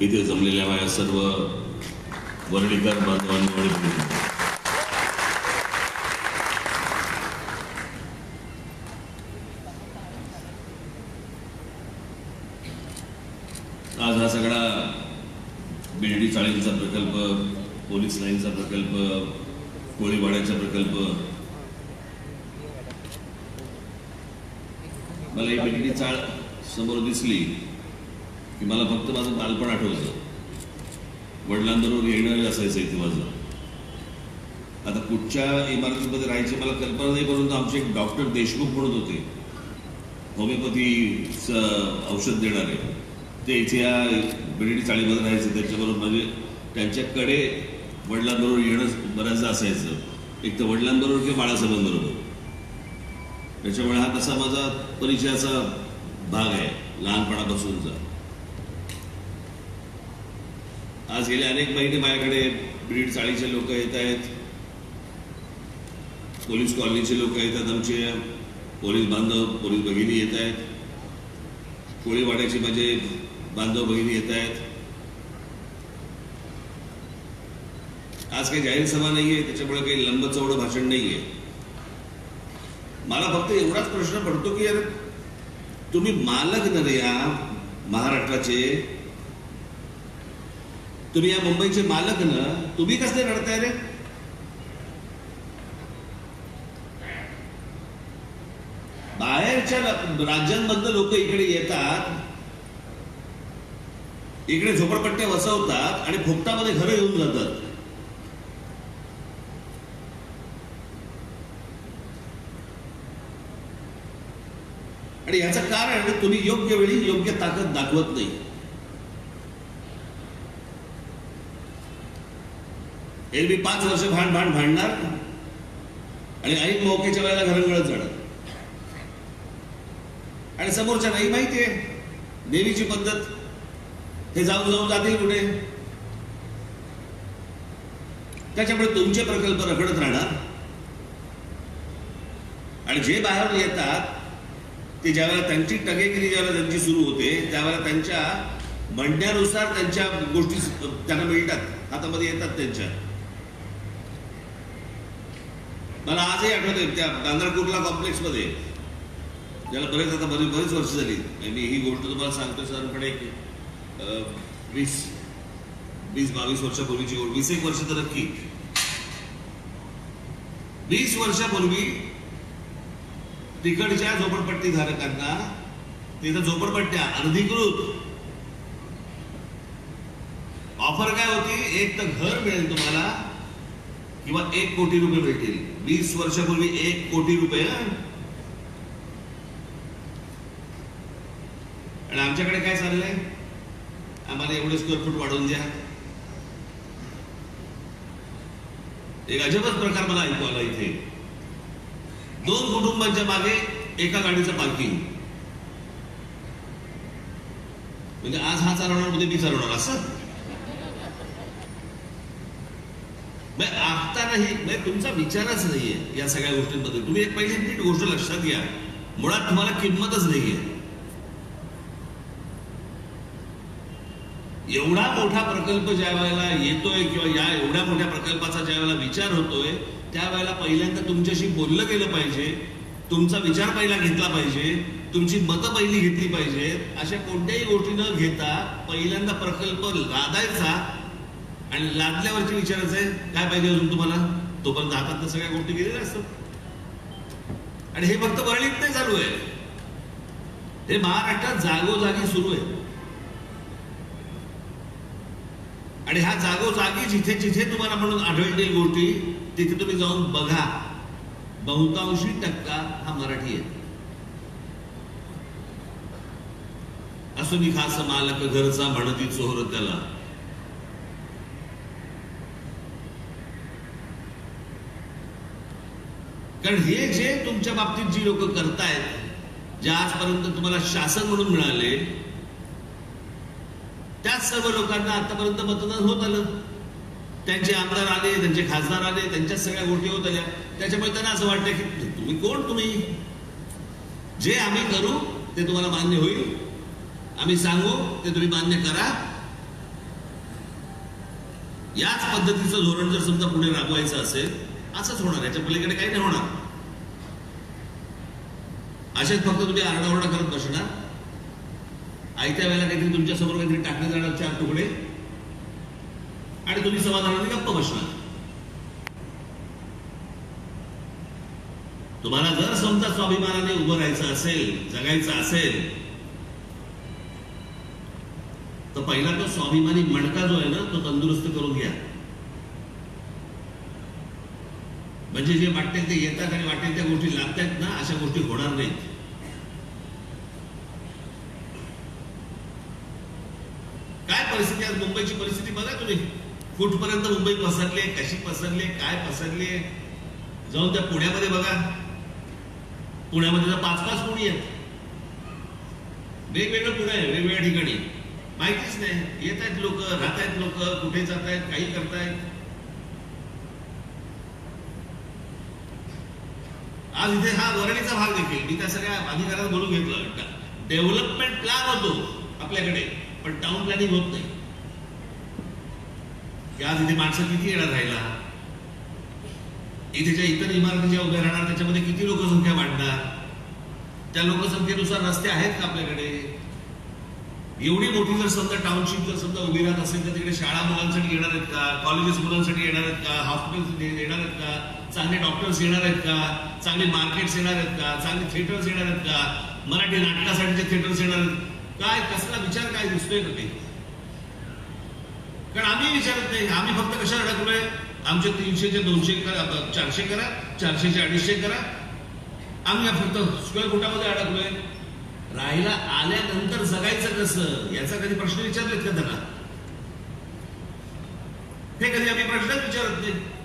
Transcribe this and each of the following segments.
इथे जमलेल्या माझ्या सर्व वर्णीकर बांधवांनी आज हा सगळा बेल्डी चाळींचा प्रकल्प पोलीस लाईनचा प्रकल्प कोळीवाड्याचा प्रकल्प. मला ही बेल्डी चाळ समोर दिसली. की मला फक्त माझं बालपण आठवलं वडिलांबरोबर येणं असायचं इथे माझं. आता कुठच्या इमारतीमध्ये राहायची मला कल्पना नाही परंतु आमचे एक डॉक्टर देशमुख म्हणत होते. होमिओपॅथीचं औषध देणारे. ते इथे या बिर्डी चाळीमध्ये राहायचे त्यांच्याबरोबर म्हणजे त्यांच्याकडे वडिलांबरोबर येणं बऱ्याचदा असायचं. एक तर वडिलांबरोबर किंवा बाळासाहेबांबरोबर. त्याच्यामुळे हा तसा माझा परिचयाचा भाग आहे लहानपणापासूनचा. आज गेले अनेक महिने माझ्याकडे ब्रीड चाळीचे लोक येत आहेत. पोलीस कॉलनीचे लोक येतात आमचे. पोलीस बांधव पोलीस भगिनी येत आहेत. कोळीवाड्याचे माझे बांधव भगिनी येत आहेत. आज काही जाहीर सभा नाहीये त्याच्यामुळे काही लंब चौडं भाषण नाहीये. मला फक्त एवढाच प्रश्न पडतो की यार तुम्ही मालक न या महाराष्ट्राचे. तुम्ही या मुंबईचे मालक ना तुम्ही कसले रडताय रे? बाहेरच्या राज्यांमधलं लोक इकडे येतात इकडे झोपडपट्ट्या वसवतात आणि फुकटामध्ये घरं येऊन जातात. आणि याचं कारण तुम्ही योग्य वेळी योग्य ताकद दाखवत नाही. एरवी पाच वर्ष भांड भांड भांडणार आणि ऐन मौकेच्या वेळेला घरंगळत जाणार. आणि समोरच्या नाही माहितीये देवीची पद्धत. हे जाऊन जाऊन जातील कुठे? त्याच्यामुळे तुमचे प्रकल्प रखडत राहणार. आणि जे बाहेर येतात ते ज्यावेळेला त्यांची टगेगिरी ज्यावेळेला त्यांची सुरू होते त्यावेळेला त्यांच्या म्हणण्यानुसार त्यांच्या गोष्टी त्यांना मिळतात. हातामध्ये येतात त्यांच्या. मला आजही आठवते त्या गांधरपूरला कॉम्प्लेक्समध्ये ज्याला बरेच आता बरीच बरीच वर्ष झाली. मी ही गोष्ट तुम्हाला सांगतो साधारणपणे एक, वीस वीस बावीस वर्षापूर्वीची गोष्ट. वीस एक वर्ष तर नक्की. वीस वर्षापूर्वी तिकडच्या झोपडपट्टी धारकांना तिथं झोपडपट्ट्या अनधिकृत ऑफर काय होती? एक तर घर मिळेल तुम्हाला. किंवा एक कोटी रुपये मिळतील वीस वर्षापूर्वी एक कोटी रुपये आणि आमच्याकडे काय चाललंय? आम्हाला एवढे स्क्वेअर फूट वाढवून द्या. एक अजबच प्रकार मला ऐकू आला इथे. दोन कुटुंबांच्या मागे एका गाडीचं पार्किंग म्हणजे आज हा चालवणार म्हणजे मी चालवणार असं. मग आता नाही म्हणजे तुमचा विचारच नाहीये या सगळ्या गोष्टींबद्दल. तुम्ही एक पहिली नीट गोष्ट लक्षात घ्या. मुळात तुम्हाला किंमतच नाहीये. एवढा मोठा प्रकल्प ज्या वेळेला येतोय किंवा या एवढ्या मोठ्या प्रकल्पाचा ज्या वेळेला विचार होतोय त्यावेळेला पहिल्यांदा तुमच्याशी बोललं गेलं पाहिजे. तुमचा विचार पहिला घेतला पाहिजे. तुमची मतं पहिली घेतली पाहिजेत. अशा कोणत्याही गोष्टी न घेता पहिल्यांदा प्रकल्प लादायचा आणि लादल्यावरती विचारायचं आहे काय पाहिजे अजून तुम्हाला? तोपर्यंत हातात तर सगळ्या गोष्टी गेलेल्या असतात. आणि हे फक्त वरळीत नाही चालू आहे. हे महाराष्ट्रात जागोजागी सुरू आहे. आणि ह्या जागोजागी जिथे जिथे तुम्हाला म्हणून आढळतील गोष्टी तिथे तुम्ही जाऊन बघा. बहुतांशी टक्का हा मराठी आहे. असो मी खास मालक घरचा म्हणती चोर त्याला. कारण हे जे तुमच्या बाबतीत जी लोक करतायत जे आजपर्यंत तुम्हाला शासन म्हणून मिळाले त्याच सर्व लोकांना आतापर्यंत मतदान होत आलं. त्यांचे आमदार आले त्यांचे खासदार आले त्यांच्याच सगळ्या गोष्टी होत आल्या. त्याच्यामुळे त्यांना असं वाटतं की तुम्ही कोण तुम्ही? जे आम्ही करू ते तुम्हाला मान्य होईल. आम्ही सांगू ते तुम्ही मान्य करा. याच पद्धतीचं धोरण जर समजा पुढे राबवायचं असेल असंच होणार. याच्या पलीकडे काही नाही होणार. असेच फक्त तुम्ही आरडाओरडा करत बसणार. आयत्या वेळेला काहीतरी तुमच्यासमोर काहीतरी टाकले जाणार चार तुकडे. आणि तुम्ही समाधानाने गप्प बसणार. तुम्हाला जर समजा स्वाभिमानाने उभं राहायचं असेल जगायचं असेल तर पहिला तो स्वाभिमानी मणका जो आहे ना तो तंदुरुस्त करून घ्या. म्हणजे जे वाटेल ते येतात आणि वाटेल त्या गोष्टी लागतात ना अशा गोष्टी होणार नाहीत. काय परिस्थिती आज मुंबईची परिस्थिती बघा तुम्ही. कुठपर्यंत मुंबई पसरली आहे कशी पसरली आहे काय पसरली? आहे जाऊन त्या पुण्यामध्ये बघा. पुण्यामध्ये तर पाच पाच पुणी आहेत. वेगवेगळं पुणे आहे वेगवेगळ्या ठिकाणी. माहितीच नाही. येत आहेत लोक राहत आहेत लोक कुठे जात आहेत काही करतायत. आज इथे हा वरणीचा भाग देखील मी त्या सगळ्या अधिकाऱ्यांना बोलून घेतलं. डेव्हलपमेंट प्लॅन होतो आपल्याकडे पण टाउन प्लॅनिंग होत नाही. आज इथे माणसं किती येणार राहिला इथे ज्या इतर इमारती ज्या उभ्या राहणार त्याच्यामध्ये किती लोकसंख्या वाढणार? त्या लोकसंख्येनुसार रस्ते आहेत का आपल्याकडे? एवढी मोठी जर समजा टाउनशिप जर समजा उभी राहत असेल तर तिकडे शाळा मुलांसाठी येणार आहेत का? कॉलेजेस मुलांसाठी येणार आहेत का? हॉस्पिटल येणार आहेत का? चांगले डॉक्टर्स येणार आहेत का? चांगले मार्केट्स येणार आहेत का? चांगले थिएटर्स येणार आहेत का? मराठी नाटकासाठीचे थिएटर्स येणार आहेत? काय कसला विचार काय दिसतोय का ते कारण आम्ही विचारत नाही. आम्ही फक्त कशा अडकलोय? आमचे तीनशेचे दोनशे करा चारशे करा चारशेचे अडीचशे करा. आम्ही फक्त स्क्वेअर फुटामध्ये अडकलोय. राहायला आल्यानंतर जगायचं कसं? याचा कधी प्रश्न विचारलेत का त्यांना? हे कधी आम्ही प्रश्नच विचारत नाही.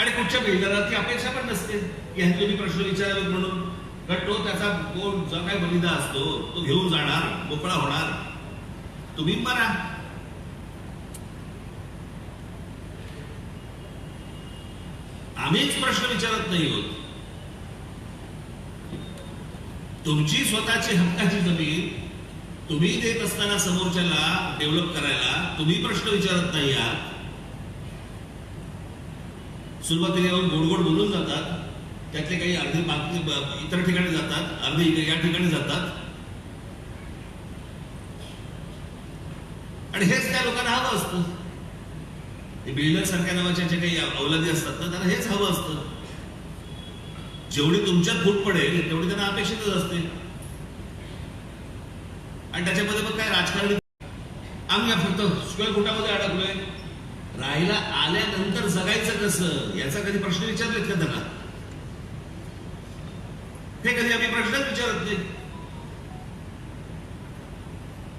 आणि कुठच्या बिल्डरला ती अपेक्षा पण नसते. की ह्यांनी तुम्ही प्रश्न विचारावेत म्हणून. कारण तो त्याचा कोण जो काय बलिदा असतो तो घेऊन जाणार मोकळा होणार. तुम्ही मरा. आम्हीच प्रश्न विचारत नाही होत. तुमची स्वतःची हक्काची जमीन तुम्ही देत असताना समोरच्याला डेव्हलप करायला तुम्ही प्रश्न विचारत नाही आहात. सुरुवातीला येऊन गोड गोड बोलून जातात. त्यातले काही अर्धे बाकी इतर ठिकाणी जातात. अर्धे या ठिकाणी जातात. आणि हेच त्या लोकांना हवं असतं. ते बिल्डर सारख्या नावाच्या ज्या काही अवलादी असतात ना त्यांना हेच हवं असतं. जेवढी तुमच्यात फूट पडेल तेवढी त्यांना अपेक्षितच असते. आणि त्याच्यामध्ये मग काय राजकारणी आम्ही फक्त स्क्वेअर फुटामध्ये अडकलोय. राहायला आल्यानंतर जगायचं कसं? याचा कधी प्रश्न विचारलेत का त्यांना? हे कधी आम्ही प्रश्नच विचारत नाही.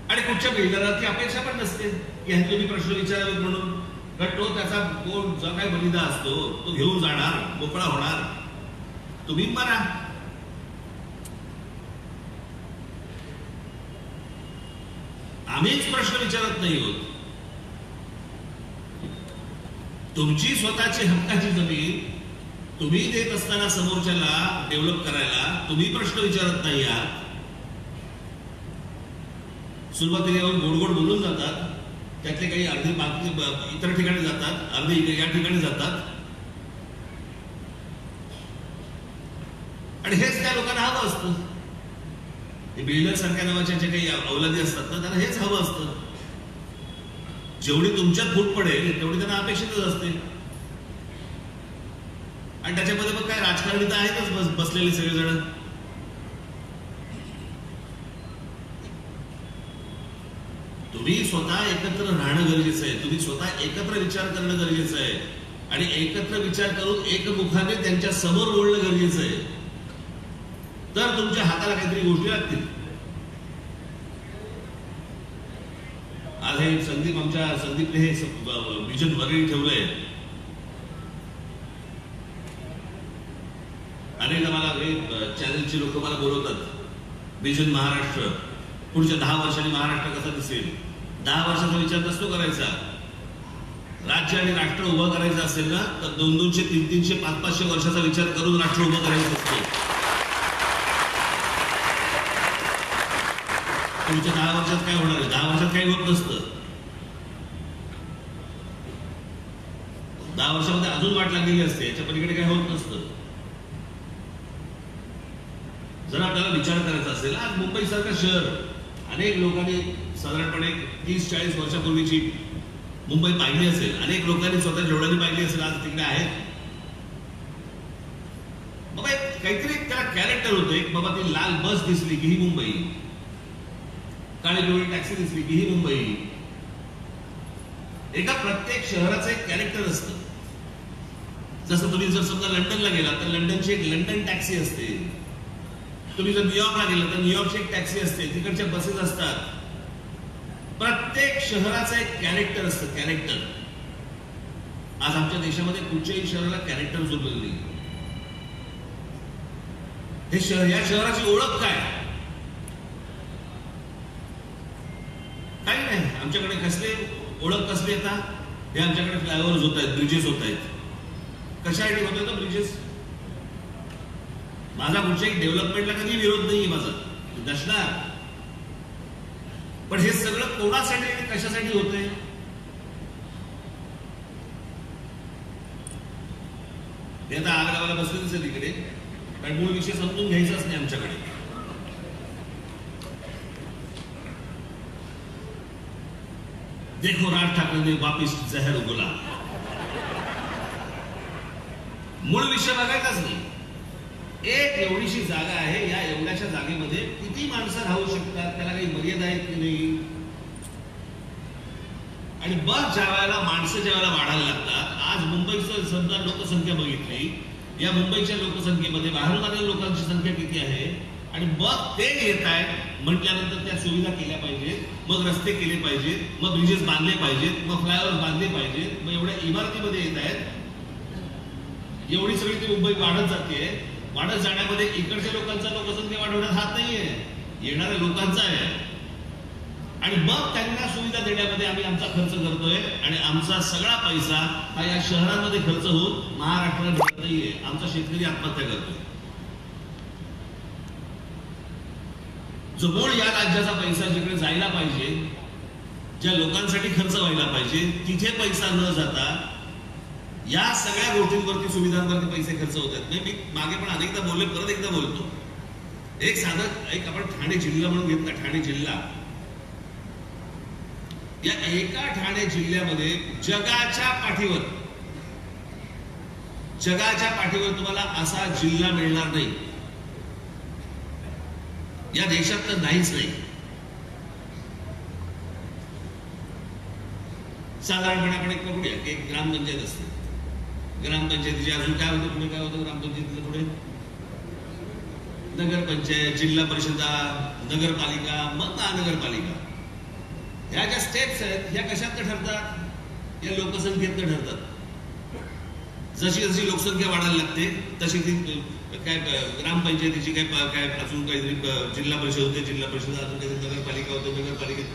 आणि कुठच्या बिल्डरला ती अपेक्षा पण नसते. की ह्यांनी तुम्ही प्रश्न विचारावेत म्हणून. कारण तो त्याचा कोण जो काय बलिदा असतो तो घेऊन जाणार मोकळा होणार. तुम्ही मरा. आम्हीच प्रश्न विचारत नाही होत. तुमची स्वतःची हक्काची जमीन तुम्ही देत असताना समोरच्याला डेव्हलप करायला तुम्ही प्रश्न विचारत नाही आहात. सुरुवातीला येऊन गोड गोड बोलून जातात. त्यातले काही अर्धे बाकी इतर ठिकाणी जातात. अर्धे या ठिकाणी जातात. आणि हेच त्या लोकांना हवं असतं. ते बिल्डर सारख्या नावाच्या ज्या काही अवलादी असतात ना त्यांना हेच हवं असतं. जेवढी तुमच्यात फूट पडेल तेवढी त्यांना अपेक्षितच असते. आणि त्याच्यामध्ये मग काय राजकारणी तर आहेतच बस बसलेले सगळेजण. तुम्ही स्वतः एकत्र राहणं गरजेचं आहे. तुम्ही स्वतः एकत्र विचार करणं गरजेचं आहे. आणि एकत्र विचार करून एकमुखाने त्यांच्यासमोर बोलणं गरजेचं आहे. तर तुमच्या हाताला काहीतरी गोष्टी लागतील आज हे संदीप आमच्या संदीपने हे विजन वगैरे ठेवलंय. अनेकदा मला हे चॅनलची लोक मला बोलवतात. विजन महाराष्ट्र. पुढच्या दहा वर्षांनी महाराष्ट्र कसा दिसेल? दहा वर्षाचा विचार नसतो करायचा. राज्य आणि राष्ट्र उभं करायचं असेल ना तर दोन दोनशे तीन तीनशे पाच पाचशे वर्षाचा विचार करून राष्ट्र उभं करायचं असतं. पुढच्या दहा वर्षात काय होणार आहे? दहा वर्षात काही होत नसतं. दहा वर्षामध्ये अजून वाट लागलेली असते याच्या पलीकडे काय होत नसतं. जर आपल्याला विचार करायचा असेल आज मुंबईसारखं शहर अनेक लोकांनी साधारणपणे तीस चाळीस वर्षापूर्वीची मुंबई पाहिली असेल अनेक लोकांनी स्वतः जेवढ्याने पाहिली असेल आज तिकडे आहेत. बाबा काहीतरी त्याला कॅरेक्टर होतं. एक बाबा ती लाल बस दिसली की ही मुंबई. काळी पिवळी टॅक्सी दिसली की ही मुंबई. एका प्रत्येक शहराचं एक कॅरेक्टर असतं. जसं तुम्ही जर समजा लंडनला गेला तर लंडनची एक लंडन टॅक्सी असते. तुम्ही जर न्यूयॉर्कला गेला तर न्यूयॉर्कची एक टॅक्सी असते. तिकडच्या बसेस असतात. प्रत्येक शहराचं एक कॅरेक्टर असतं कॅरेक्टर आज आमच्या देशामध्ये कुठच्याही शहराला कॅरेक्टर जोडलेलं नाही. हे शहर या शहराची ओळख काय? तुमच्याकडे आमच्याकडे कसले ओळख कसली येतात? हे आमच्याकडे फ्लायओव्हर्स होत आहेत ब्रिजेस होत आहेत. कशासाठी होत आहेत ब्रिजेस माझा कुठच्याही डेव्हलपमेंटला कधी विरोध नाही माझा. नसणार पण हे सगळं कोणासाठी आणि कशासाठी होतंय? हे आता आग लावायला बसलेच आहे तिकडे कारण मूळ विषय समजून घ्यायचाच नाही आमच्याकडे. देखो राज ठाकरे ने वापिस जहर उगला। मूळ विषय बघायचाच नाही. एक एवढीशी जागा आहे या एवढ्याशा जागेमध्ये किती माणसं राहू शकतात त्याला काही मर्यादा आहेत की नाही? आणि बस ज्या वेळेला माणसं ज्या वेळेला वाढायला लागतात आज मुंबईचं समजा लोकसंख्या बघितली या मुंबईच्या लोकसंख्येमध्ये बाहेरून आलेल्या लोकांची संख्या किती आहे? आणि मग ते येत आहेत म्हटल्यानंतर त्या सुविधा केल्या पाहिजेत मग रस्ते केले पाहिजेत मग ब्रिजेस बांधले पाहिजेत मग फ्लायओव्हर बांधले पाहिजेत मग एवढ्या इमारतीमध्ये येत आहेत. एवढी सगळी ती मुंबई वाढत जाते. वाढत जाण्यामध्ये इकडच्या लोकांचा लोकसंख्या वाढवण्यात हात नाहीये. येणाऱ्या लोकांचा आहे. आणि मग त्यांना सुविधा देण्यामध्ये आम्ही आमचा खर्च करतोय आणि आमचा सगळा पैसा हा या शहरांमध्ये खर्च होऊन महाराष्ट्राला नाहीये. आमचा शेतकरी आत्महत्या करतोय. जो मूळ या राज्याचा पैसा जिकडे जायला पाहिजे ज्या लोकांसाठी खर्च व्हायला पाहिजे तिथे पैसा न जाता या सगळ्या गोष्टींवरती सुविधांवरती पैसे खर्च होत आहेत मी मागे पण अनेकदा बोलले परत एकदा बोलतो. एक साधं एक आपण ठाणे जिल्हा म्हणून घेतला ठाणे जिल्हा. या एका ठाणे जिल्ह्यामध्ये जगाच्या पाठीवर जगाच्या पाठीवर तुम्हाला असा जिल्हा मिळणार नाही. या देशात तर नाहीच नाही. साधारणपणे आपण एक बघूया की एक ग्रामपंचायत असते. ग्रामपंचायतीचे अजून काय होतं पुढे काय होतं? ग्रामपंचायतीला पुढे? नगरपंचायत जिल्हा परिषदा नगरपालिका मग महानगरपालिका. ह्या ज्या स्टेप्स आहेत ह्या कशात ठरतात? या लोकसंख्येत ठरतात. जशी जशी लोकसंख्या वाढायला लागते तशी ती काय ग्रामपंचायतीची काय काय अजून काहीतरी जिल्हा परिषद होते जिल्हा परिषद अजून काहीतरी नगरपालिका होते नगरपालिकेत.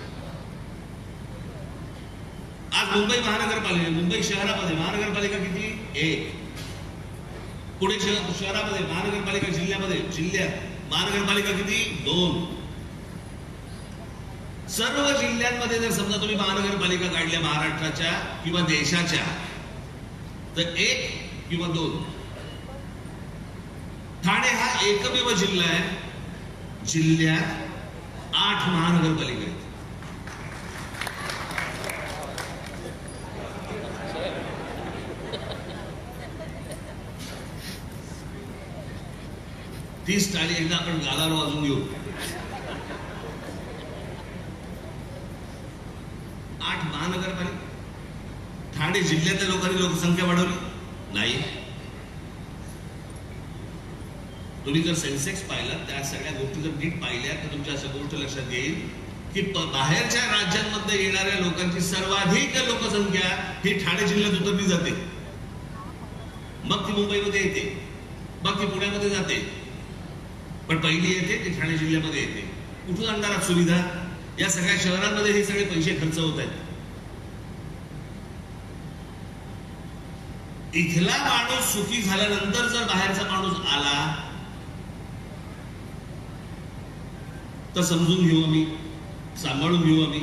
आज मुंबई महानगरपालिका मुंबई शहरामध्ये महानगरपालिका किती? एक. पुणे शहर शहरामध्ये महानगरपालिका जिल्ह्यामध्ये जिल्ह्यात महानगरपालिका किती? दोन. सर्व जिल्ह्यांमध्ये जर समजा तुम्ही महानगरपालिका काढल्या महाराष्ट्राच्या किंवा देशाच्या तर एक किंवा दोन. एकमेव जिल्हा आहे. जिल्ह्यात आठ महानगरपालिका आहेत. तीस टाळी एकदा आपण गालावर वाजून घेऊ. आठ महानगरपालिका. ठाणे जिल्ह्यातल्या लोकांनी लोकसंख्या वाढवली? नाही. तुम्ही जर सेन्सेक्स पाहिला त्या सगळ्या गोष्टी जर नीट पाहिल्या तर तुमच्या अशा गोष्ट लक्षात येईल की बाहेरच्या राज्यांमध्ये येणाऱ्या लोकांची सर्वाधिक लोकसंख्या ही ठाणे जिल्ह्यात उतरली जाते. मग ती मुंबईमध्ये येते. मग ती पुण्यामध्ये जाते. पण पहिली येते ती ठाणे जिल्ह्यामध्ये येते. कुठून आणणार सुविधा? या सगळ्या शहरांमध्ये हे सगळे पैसे खर्च होत आहेत. इथला माणूस सुखी झाल्यानंतर जर बाहेरचा माणूस आला तर समजून घेऊ आम्ही सांभाळून घेऊ आम्ही.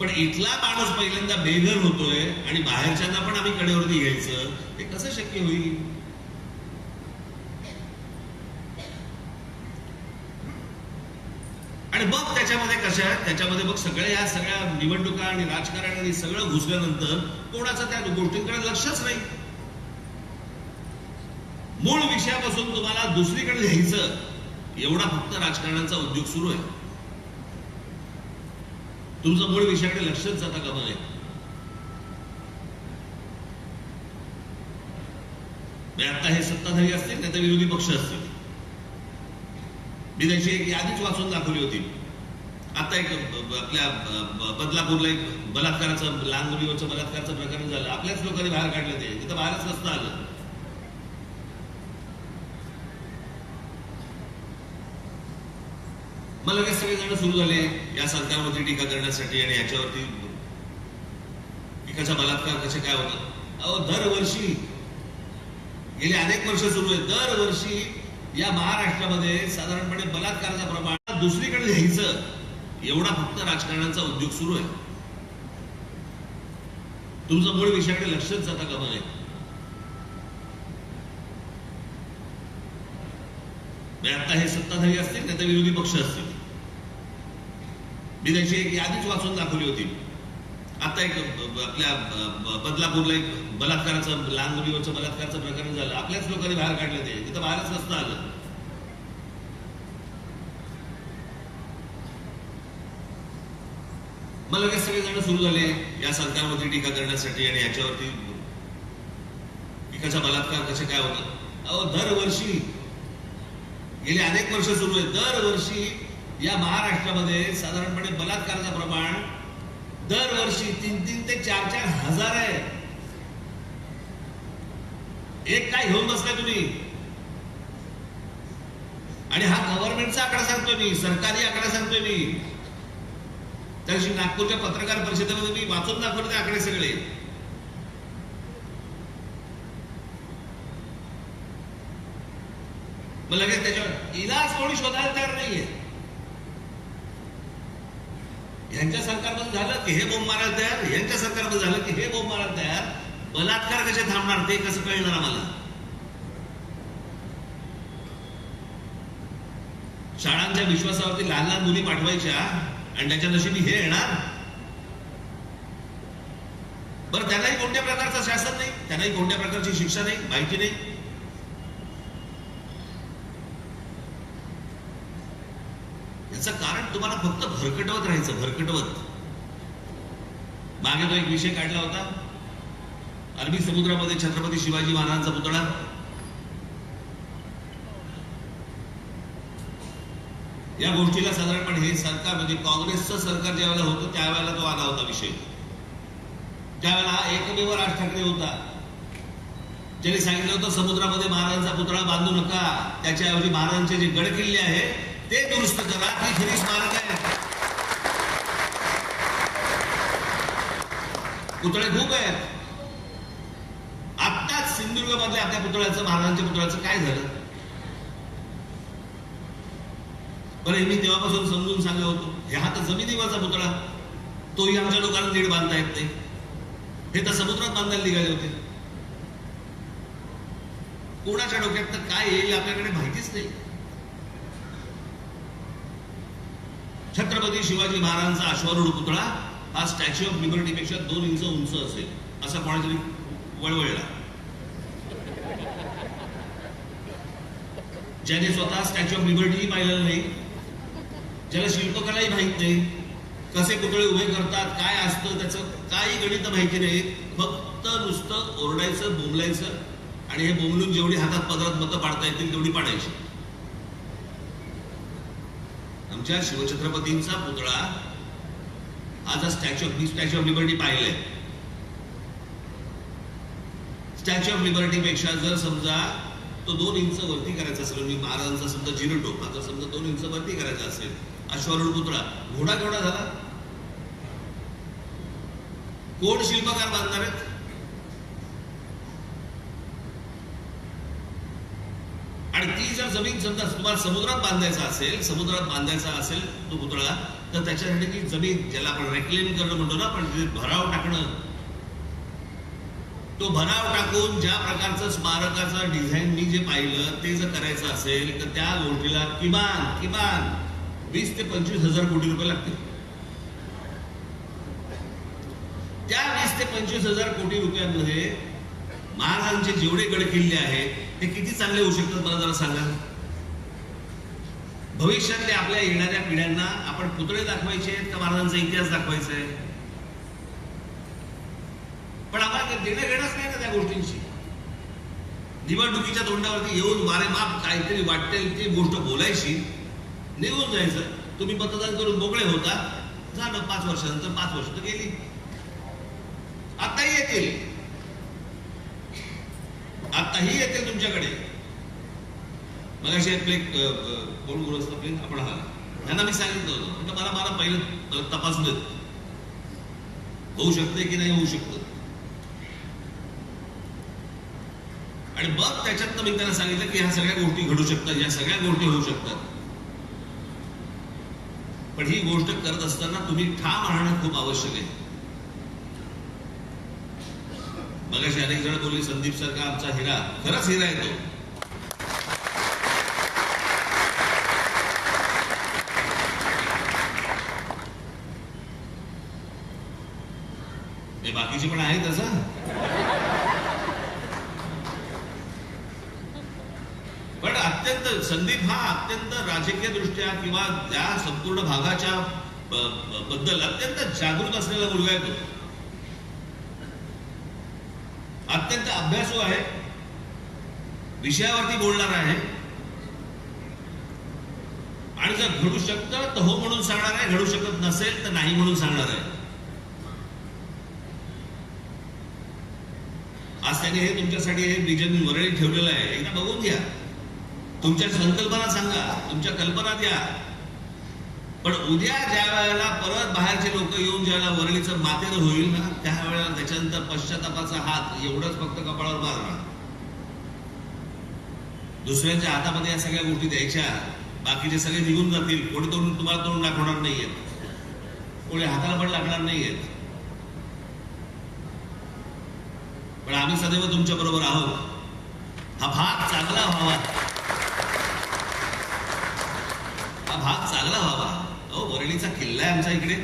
पण इथला माणूस पहिल्यांदा बेघर होतोय आणि बाहेरच्यांना पण आम्ही कडेवरती घ्यायचं हे कसं शक्य होईल? आणि मग त्याच्यामध्ये कशा आहेत त्याच्यामध्ये मग सगळ्या या सगळ्या निवडणुका आणि राजकारण आणि सगळं घुसल्यानंतर कोणाचं त्या गोष्टींकडे लक्षच नाही. मूळ विषयापासून तुम्हाला दुसरीकडे घ्यायचं एवढा फक्त राजकारणाचा उद्योग सुरू आहे. तुमचं मूळ विषयाकडे लक्षच जाता का बघा म्हणजे आता हे सत्ताधारी असतील नाही तर विरोधी पक्ष असतील. मी त्याची एक यादीच वाचून दाखवली होती. आता एक आपल्या बदलापूरला एक बलात्काराचं लहान मुलीवरचं बलात्काराचं प्रकरण झालं. आपल्याच लोकांनी बाहेर काढलं ते. तिथं बाहेरच नसतं आलं. मग लगेच सगळेजण सुरू झाले या सरकारवरती टीका करण्यासाठी आणि याच्यावरती पिकाचा बलात्कार कसे काय होतं अहो दरवर्षी गेले अनेक वर्ष सुरू आहे दरवर्षी या महाराष्ट्रामध्ये साधारणपणे बलात्काराचं प्रमाण दुसरीकडे घ्यायचं एवढा फक्त राजकारणाचा उद्योग सुरू आहे. तुमचं मूळ विषयाकडे लक्षच जाता का नये. म्हणजे आता हे सत्ताधारी असतील नाही तर विरोधी पक्ष असतील. मी त्याची एक यादीच वाचून दाखवली होती. आता एक आपल्या बदलापूरला एक बलात्काराचं लहान मुलीवरचं बलात्काराचं प्रकरण झालं. आपल्याच लोकांनी बाहेर काढलं ते. तिथं बाहेरच नसतं आलं. मग लगेच सगळेजण सुरू झाले या सरकारवरती टीका करण्यासाठी आणि याच्यावरती पिकाचा बलात्कार कसे काय होतं अहो दरवर्षी गेले अनेक वर्ष सुरू आहे दरवर्षी या महाराष्ट्रामध्ये साधारणपणे बलात्काराचं प्रमाण दरवर्षी तीन तीन ते चार चार हजार आहे. एक काय घेऊन बसला तुम्ही? आणि हा गव्हर्नमेंटचा आकडा सांगतोय मी सरकारी आकडा सांगतोय मी. त्याशी नागपूरच्या पत्रकार परिषदेमध्ये मी वाचून दाखवले ते आकडे सगळे. मग लगेच त्याच्यावर इलाज कोणी शोधायला तयार नाहीये. यांच्या सरकारमध्ये झालं की हे बोंब मारायला तयार? यांच्या सरकारमध्ये झालं की हे बोंब मारायला तयार? बलात्कार कसे थांबणार? ते कसं कळणार आम्हाला? शाळांच्या विश्वासावरती लहान लहान मुली पाठवायच्या आणि त्याच्या नशिबी हे येणार? बरं त्यांनाही कोणत्या प्रकारचं शासन नाही? त्यांनाही कोणत्या प्रकारची शिक्षा नाही? माहिती नाही याचं कारण तुम्हाला फक्त भरकटवत राहायचं भरकटवत. मागे तो एक विषय काढला होता. अरबी समुद्रामध्ये छत्रपती शिवाजी महाराजांचा पुतळा. या गोष्टीला साधारणपणे हे सरकार म्हणजे काँग्रेसचं सरकार ज्यावेळेला होतं त्यावेळेला तो आला होता विषय. त्यावेळेला एकमेव राज ठाकरे होता. ज्यांनी सांगितलं होतं समुद्रामध्ये महाराजांचा पुतळा बांधू नका. त्याच्याऐवजी महाराजांचे जे गड किल्ले आहे ते दुरुस्त करा ती खरी स्मारक आहे. पुतळे खूप आहेत. आत्ताच सिंधुदुर्ग मधल्या आपल्या पुतळ्याचं महाराजांच्या पुतळ्याचं काय झालं? बरं हे मी तेव्हापासून समजून सांगलो होतो. हे हा तर जमिनीवरचा पुतळा. तोही आमच्या लोकांना नीट बांधता येत नाही. हे तर समुद्रात बांधायला निघाले होते. कोणाच्या डोक्यात तर काय येईल आपल्याकडे माहितीच नाही. छत्रपती शिवाजी महाराजांचा अश्वारूढ पुतळा हा स्टॅच्यू ऑफ लिबर्टीपेक्षा दोन इंच उंच असेल असा कोणातरी वळवळला. ज्याने स्वतः स्टॅच्यू ऑफ लिबर्टीही पाहिलेलं नाही ज्याला शिल्पकलाही माहीत नाही कसे पुतळे उभे करतात काय असतं त्याचं काही गणित माहिती नाही फक्त नुसतं ओरडायचं बोंबलायचं आणि हे बोंबलून जेवढी हातात पदरात मतं पाडता येतील तेवढी पाडायची. आमच्या शिवछत्रपतींचा पुतळा आज स्टॅच्यू ऑफ मी स्टॅच्यू ऑफ लिबर्टी पाहिलंय. स्टॅच्यू ऑफ लिबर्टी पेक्षा जर समजा तो दोन इंच वरती करायचा असेल मी महाराजांचा समजा झिरो टोप आता समजा दोन इंच वरती करायचा असेल अश्वारूढ पुतळा घोडा केवढा झाला? कोण शिल्पकार बांधणार आहेत आणि ती जर जमीन समजा तुम्हाला समुद्रात बांधायचा असेल समुद्रात बांधायचा असेल तो पुतळा तर त्याच्यासाठी ती जमीन ज्याला आपण रेक्लेम करणं म्हणतो ना पण भराव टाकणं. तो भराव टाकून ज्या प्रकारचं स्मारकाचं डिझाईन मी जे पाहिलं ते जर करायचं असेल तर त्या गोष्टीला किमान किमान वीस ते पंचवीस हजार कोटी रुपये लागतील. त्या वीस ते पंचवीस हजार कोटी रुपयांमध्ये महाराजांचे जेवढे गड किल्ले आहेत ते किती चांगले होऊ शकतात मला जरा सांगा. भविष्यातल्या आपल्या येणाऱ्या पिढ्यांना आपण पुतळे दाखवायचे आहेत का महाराजांचा इतिहास दाखवायचा आहे? पण आम्हाला देणं घेणंच नाही ना त्या गोष्टींशी. निवडणुकीच्या तोंडावरती येऊन मारे माप काहीतरी वाटते ती गोष्ट बोलायची निघून जायचं. तुम्ही मतदान करून मोकळे होता. झालं पाच वर्षानंतर पाच वर्ष तर गेली. आताही येतील. आताही येतील तुमच्याकडे. मग अशी आपले कोण गुरु आपले आपण हा त्यांना मी सांगितलं होतं मला मला पहिलं मला होऊ शकते की नाही होऊ शकतं आणि मग त्याच्यात मी त्यांना सांगितलं की ह्या सगळ्या गोष्टी घडू शकतात या सगळ्या गोष्टी होऊ शकतात. पण ही गोष्ट करत असताना तुम्ही ठाम राहणं खूप आवश्यक आहे. मगाशी अनेक जण बोलले संदीप सारखा आमचा हिरा खरंच हिरा आहे तो हे बाकीचे पण आहेत असं पण अत्यंत संदीप हा अत्यंत राजकीय दृष्ट्या किंवा त्या संपूर्ण भागाच्या बद्दल अत्यंत जागृत असलेला मुलगा आहे तो. अत्यंत अभ्यासू आहे. विषयावरती बोलणार आहे. आणि जर घडू शकतं तर हो म्हणून सांगणार आहे घडू शकत नसेल तर नाही म्हणून सांगणार आहे. आज त्याने हे तुमच्यासाठी हे विजन वरळी ठेवलेलं आहे. एकदा बघून घ्या. तुमच्या संकल्पना सांगा. तुमच्या कल्पना द्या पण उद्या ज्या वेळेला परत बाहेरचे लोक येऊन ज्यावेळेला वरळीचं मातेर होईल ना त्यावेळेला त्याच्यानंतर पश्चातापाचा हात एवढंच फक्त कपाळावर मारणार. दुसऱ्यांच्या हातामध्ये या सगळ्या गोष्टी द्यायच्या. बाकीचे सगळे निघून जातील. कोणी तोंड तुम्हाला तोंड दाखवणार नाहीयेत. कोणी हाताला पण लागणार नाहीयेत. पण आम्ही सदैव तुमच्या बरोबर आहोत. हा भाग चांगला व्हावा. हा भाग चांगला व्हावा. अहो वरळीचा किल्ला आहे आमचा इकडे.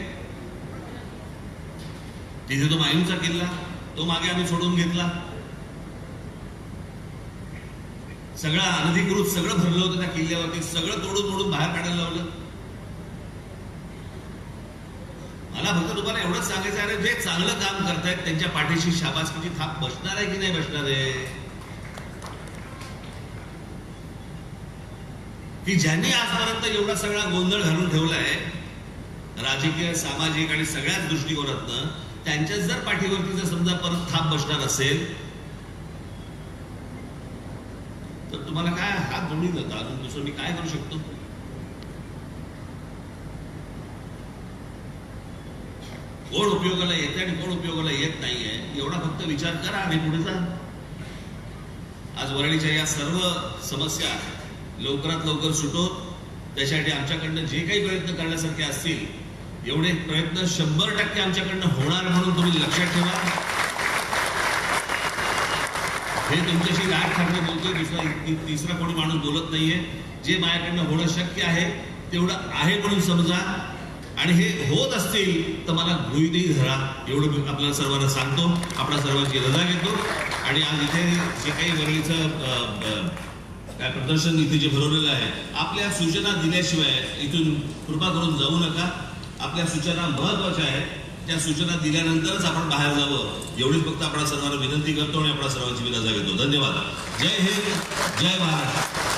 तिथे तो मायूचा किल्ला तो मागे आम्ही सोडून घेतला. सगळं अनधिकृत सगळं भरलं होतं त्या किल्ल्यावरती. सगळं तोडून तोडून बाहेर काढायला लावलं. मला फक्त तुम्हाला एवढंच सांगायचं आहे जे चांगलं काम करतायत त्यांच्या पाठीशी शाबासकीची थाप बसणार आहे की नाही बसणार आहे? की ज्यांनी आजपर्यंत एवढा सगळा गोंधळ घालून ठेवलाय राजकीय सामाजिक आणि सगळ्याच दृष्टिकोनातनं त्यांच्याच जर पाठीवरती जर समजा परत थाप बसणार असेल तर तुम्हाला काय हात जोडून जाता अजून दुसरं मी काय करू शकतो? कोण उपयोगाला येते आणि कोण उपयोगाला येत नाहीये एवढा फक्त विचार करा आणि पुढे जा. आज वरळीच्या या सर्व समस्या लवकरात लवकर सुटो त्यासाठी आमच्याकडनं जे काही प्रयत्न करण्यासारखे असतील एवढे प्रयत्न शंभर टक्के आमच्याकडनं होणार म्हणून तुम्ही लक्षात ठेवा. हे तुमच्याशी राग ठाकरे बोलतोय दुसरा तिसरा कोणी माणूस बोलत नाहीये. जे माझ्याकडनं होणं शक्य आहे तेवढं आहे म्हणून समजा. आणि हे होत असतील तर मला गृहितही धरा. एवढं मी आपल्याला सर्वांना सांगतो. आपल्या सर्वांची रजा घेतो. आणि आज इथे जे काही वरळीचं काय प्रदर्शन इथे जे भरवलेलं आहे आपल्या सूचना दिल्याशिवाय इथून कृपा करून जाऊ नका. आपल्या सूचना महत्त्वाच्या आहेत. त्या सूचना दिल्यानंतरच आपण बाहेर जावं. एवढीच फक्त आपण सर्वांना विनंती करतो आणि आपण सर्वांची रजा घेतो. धन्यवाद. जय हिंद. जय महाराष्ट्र.